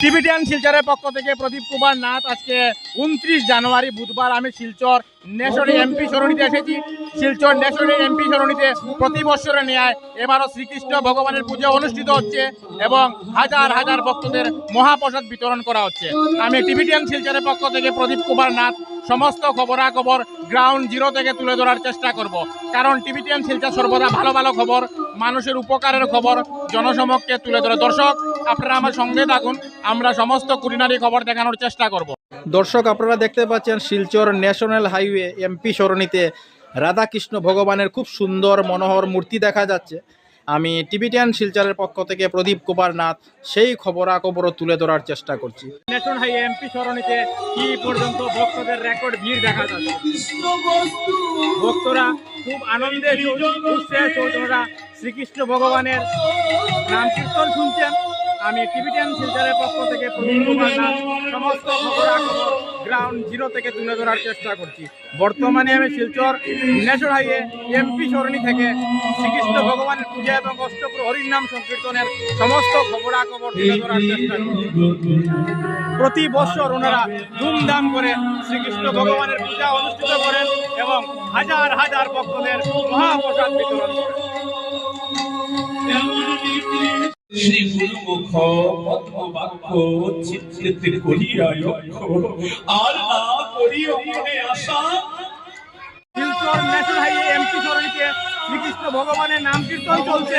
Tibetan শিলচরের পক্ষ থেকে প্রদীপ কুমার নাথ আজকে উনত্রিশ জানুয়ারি বুধবার আমি শিলচর ন্যাশনাল এমপি সরণিতে এসেছি। শিলচর ন্যাশনাল এমপি সরণিতে প্রতি বছরের ন্যায় এবারও শ্রীকৃষ্ণ ভগবানের পূজা অনুষ্ঠিত হচ্ছে এবং হাজার হাজার ভক্তদের মহাপ্রসাদ বিতরণ করা হচ্ছে। আমি টিবিটিয়ান শিলচরের পক্ষ থেকে প্রদীপ কুমার নাথ সমস্ত খবরাখবর গ্রাউন্ড জিরো থেকে তুলে ধরার চেষ্টা করব। কারণ টিবিটিয়ান শিলচর সর্বদা ভালো ভালো খবর মানুষের উপকারের খবর জনসমক্ষে তুলে ধরে। দর্শক, আপনারা আমার সঙ্গে থাকুন, আমরা সমস্ত কুলিনারি খবর দেখানোর চেষ্টা করব। দর্শক, আপনারা দেখতে পাচ্ছেন শিলচর ন্যাশনাল হাইওয়ে এমপি সরণিতে রাধাকৃষ্ণ ভগবানের খুব সুন্দর মনোহর মূর্তি দেখা যাচ্ছে। আমি টিবিটিয়ান শিলচরের পক্ষ থেকে প্রদীপ কুমার নাথ, সেই খবরাখবরও তুলে ধরার চেষ্টা করছি। নেশন হাই এমপি কি পর্যন্ত ভক্তদের রেকর্ড ভিড় দেখা ভক্তরা খুব শ্রীকৃষ্ণ ভগবানের নাম কীর্তন শুনছেন। আমি টিভিটিয়ান শিলচরের পক্ষ থেকে সমস্ত খবরাখবর গ্রাউন্ড জিরো থেকে তুলে ধরার চেষ্টা করছি। বর্তমানে আমি শিলচর ন্যাশনাল হাইওয়ে এমপি সরণি থেকে শ্রীকৃষ্ণ ভগবানের পূজা এবং অষ্টপ্র হরির নাম সংকীর্তনের সমস্ত খবরাখবর তুলে ধরার চেষ্টা করছি। প্রতি বছর ওনারা ধুমধাম করে শ্রীকৃষ্ণ ভগবানের পূজা অনুষ্ঠিত করেন এবং হাজার হাজার ভক্তদের মহাপ্রসাদ বিতরণ করেন। শ্রী গুরুমুখ পদ্মবাক্য চিত্রিত করিয়া আর না করি অক্ষে আশা। শিলচর ন্যাশনাল হাইওয়ে এমপি সরণিতে শ্রীকৃষ্ণ ভগবানের নাম কীর্তন চলছে।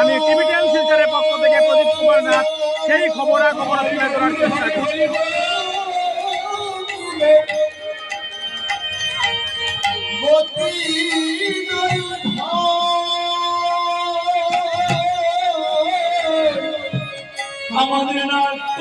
আমি টিভিটিয়ান শিলচরের পক্ষ থেকে প্রদীপ কুমার নাথ সেই খবরাখবর তুলে ধরার চেষ্টা করছি। আমাদের নাট্য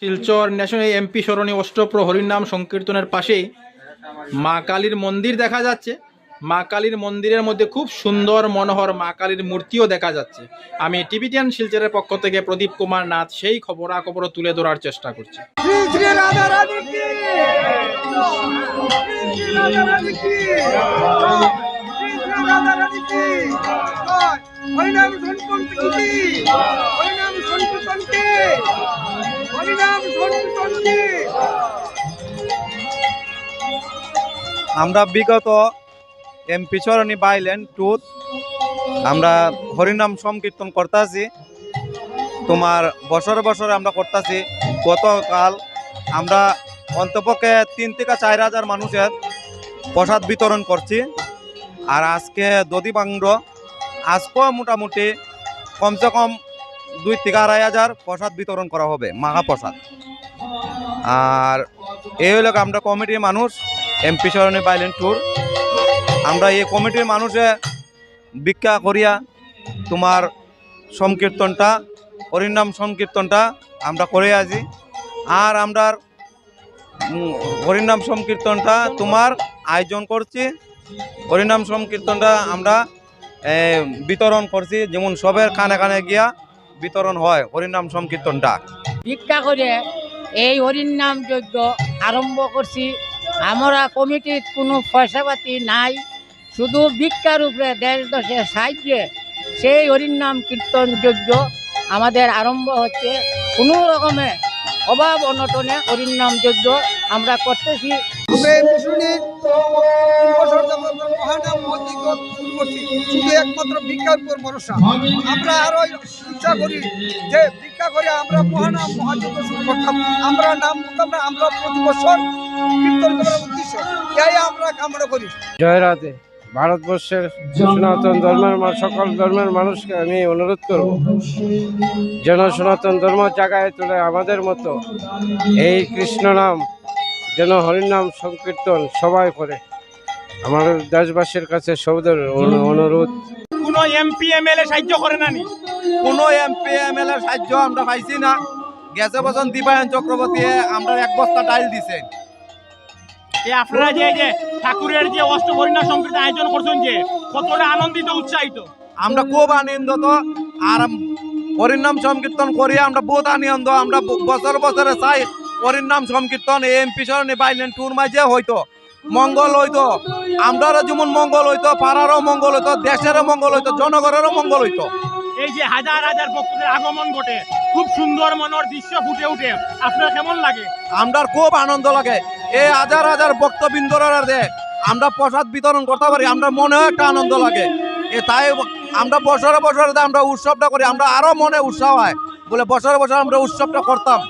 শিলচর ন্যাশনাল এমপি সরণি অষ্টপ্র হরিনাম সংকীর্তনের পাশেই মা কালীর মন্দির দেখা যাচ্ছে। মা কালীর মন্দিরের মধ্যে খুব সুন্দর মনোহর মা কালীর মূর্তিও দেখা যাচ্ছে। আমি টিভিটিয়ান শিলচরের পক্ষ থেকে প্রদীপ কুমার নাথ সেই খবরাখবরও তুলে ধরার চেষ্টা করছি। হরিনাম আমরা বিগত এমপি চরণী বাইল্যান্ড টুত। আমরা হরিনাম সংকীর্তন করতেছি। তোমার বছরে বছরে আমরা করতেছি। গতকাল আমরা অন্তপক্ষে তিন থেকে চার হাজার মানুষের প্রসাদ বিতরণ করছি। আর আজকে দধি বাংর আজকেও মোটামুটি কমসে কম দুই থেকে আড়াই হাজার প্রসাদ বিতরণ করা হবে, মহাপ্রসাদ। আর এই হলো আমরা কমিটির মানুষ এমপি সরণি বাইলেন ট্যুর আমরা এই কমিটির মানুষে ভিক্ষা করিয়া তোমার সংকীর্তনটা, হরিনাম সংকীর্তনটা আমরা করে আছি আর আমরা হরিনাম সংকীর্তনটা তোমার আয়োজন করছি। হরিনাম সংকীর্তনটা আমরা বিতরণ করছি। যেমন সবের কানে কানে গিয়া বিতরণ হয় হরিনাম সংকীর্তনটা। ভিক্ষা করে এই হরিনাম যজ্ঞ আরম্ভ করছি। আমরা কমিটির কোনো পয়সা পাতি নাই। শুধু ভিক্ষার উপরে দেশ দশের সাহায্যে সেই হরির নাম কীর্তন যজ্ঞ আমাদের আরম্ভ হচ্ছে। কোনো রকমে অভাব অনটনে হরিনাম যজ্ঞ আমরা করতেছি। একমাত্র ভিক্ষার উপর ভরসা। আমরা আরও ইচ্ছা করি যে ভিক্ষা করে আমরা মহানাম মহাযজ্ঞ শুরু করতাম। আমরা নাম বলতাম আমরা প্রতি বছর কীর্তন করার উদ্দেশ্য। এটাই আমরা কামনা করি। জয় রাধে। ভারতবর্ষের সনাতন ধর্মের সকল ধর্মের মানুষকে আমি অনুরোধ করব যেন সনাতন ধর্ম জায়গায় তুলে আমাদের মতো। এই কৃষ্ণ নাম যেন হরিনাম সংকীর্তন সবাই করে। আমার দেশবাসীর কাছে সবদের অনু- অনুরোধ। কোনো এমপি এমএলএ সাহায্য করে না নি? কোনো এমপি এমএলএ সাহায্য আমরা পাইছি না। গেছে বছর দীপায়ন চক্রবর্তী আমরা এক বস্তা ডাইল দিছে। আপনারা যে যে ঠাকুরের যে অষ্ট হরিনাম সংকীর্তন আয়োজন করছেন যে কতটা আনন্দিত উৎসাহিত? আমরা খুব আনন্দিত। আর হরিনাম সংকীর্তন করি আমরা বহুত আনন্দ। আমরা বছর বছরে চাই হরিনাম সংকীর্তন। এই এমপি সরণি বাইলেন টুর মাঝে হইতো মঙ্গল হইতো। আমরারও যেমন মঙ্গল হইতো পাড়ারও মঙ্গল হইতো দেশেরও মঙ্গল হইতো জনগণেরও মঙ্গল হইতো। এই যে হাজার হাজার ভক্তদের আগমন ঘটে খুব সুন্দর মনোর দৃশ্য ফুটে ওঠে। আপনার কেমন লাগে? আমরা খুব আনন্দ লাগে। এই হাজার হাজার ভক্তবৃন্দরা দে, আমরা প্রসাদ বিতরণ করতে পারি, আমরা মনেও একটা আনন্দ লাগে। এ তাই আমরা বছরে বছরে আমরা উৎসবটা করি, আমরা আরও মনে উৎসাহ হয়। বলে বছরে বছর আমরা উৎসবটা করতাম।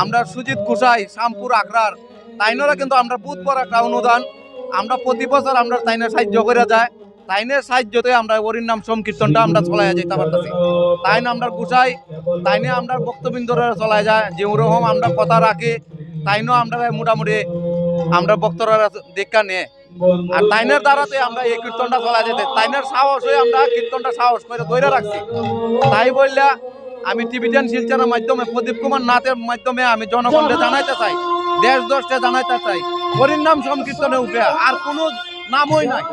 আমরা সুজিত কুসাই শ্যামপুর, আখড়ার, তাইনরা কিন্তু আমরা বড় একটা অনুদান। আমরা প্রতি বছর আমরা তাইনের সাহায্য করে যায় তাইনের সাহায্যতে আমরা ওরির নাম সংকীর্তনটা আমরা চলাই যেতে পারতেছি। তাই না আমরা গুছাই তাইনে আমরা বক্তবৃন্দরা চলাই যায়। যে ওরকম আমরা কথা রাখি তাইনও আমরা মোটামুটি আমরা বক্তরা দেখা নে আর তাইনের দ্বারাতে আমরা এই কীর্তনটা চলা যেতে। তাইনের সাহস হয়ে আমরা কীর্তনটা সাহস করে ধরে রাখছি। তাই বললা, আমি টিভিটেন শিলচরের মাধ্যমে, প্রদীপ কুমার নাথের মাধ্যমে আমি জনগণকে জানাইতে চাই দেশ দশটা জানাইতে চাই, হরির নাম সংকীর্তনে উঠে, আর কোনো নামই নাই।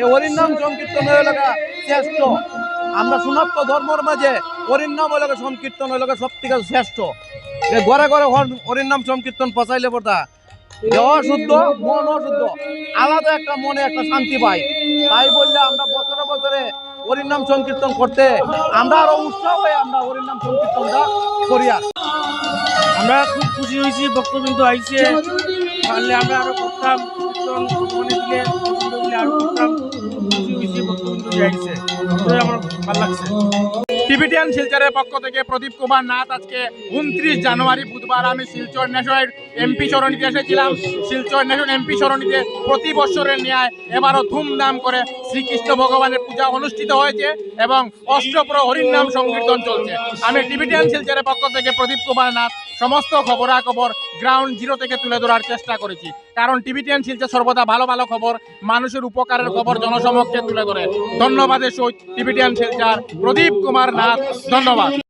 এই হরির নাম সংকীর্তন হয়ে লাগা শ্রেষ্ঠ। আমরা সনাতন ধর্মের মাঝে হরির নাম হয়ে লাগা সংকীর্তন হয়ে লাগা সব থেকে শ্রেষ্ঠ। ঘরে হর- হরির নাম সংকীর্তন পচাইলে পড়তা দেহ শুদ্ধ মন শুদ্ধ, আলাদা একটা মনে একটা শান্তি পাই। তাই বললে আমরা বছরে বছরে হরির নাম সংকীর্তন করতে, আমরা আরও উৎসাহ হয়ে আমরা হরির নাম সংকীর্তনটা করি আর আমরা খুব খুশি হয়েছি বক্তবৃন্দ আইছে। পারলে আমরা আরও করতাম আরও করতাম। খুশি হয়েছি বক্তবৃন্দ যে আইছে। আমার ভালো লাগছে। টিবিটিয়ান শিলচরের পক্ষ থেকে প্রদীপ কুমার নাথ আজকে উনত্রিশ জানুয়ারি বুধবার আমি শিলচর ন্যাশনাল এমপি সরণিতে এসেছিলাম। শিলচর ন্যাশনাল এমপি সরণিতে প্রতি বছরের ন্যায় এবারও ধুমধাম করে শ্রীকৃষ্ণ ভগবানের পূজা অনুষ্ঠিত হয়েছে এবং অষ্টপ্র হরির নাম সংকীর্তন চলছে। আমি টিবিটিয়ান শিলচরের পক্ষ থেকে প্রদীপ কুমার নাথ সমস্ত খবরাখবর গ্রাউন্ড জিরো থেকে তুলে ধরার চেষ্টা করেছি। কারণ টিবিটিয়ান শিলচর সর্বদা ভালো ভালো খবর, মানুষের উপকারের খবর জনসমক্ষে তুলে ধরে। ধন্যবাদের সহিত Tibetan Silchar Pradip Kumar Nath va? ¿Dónde va?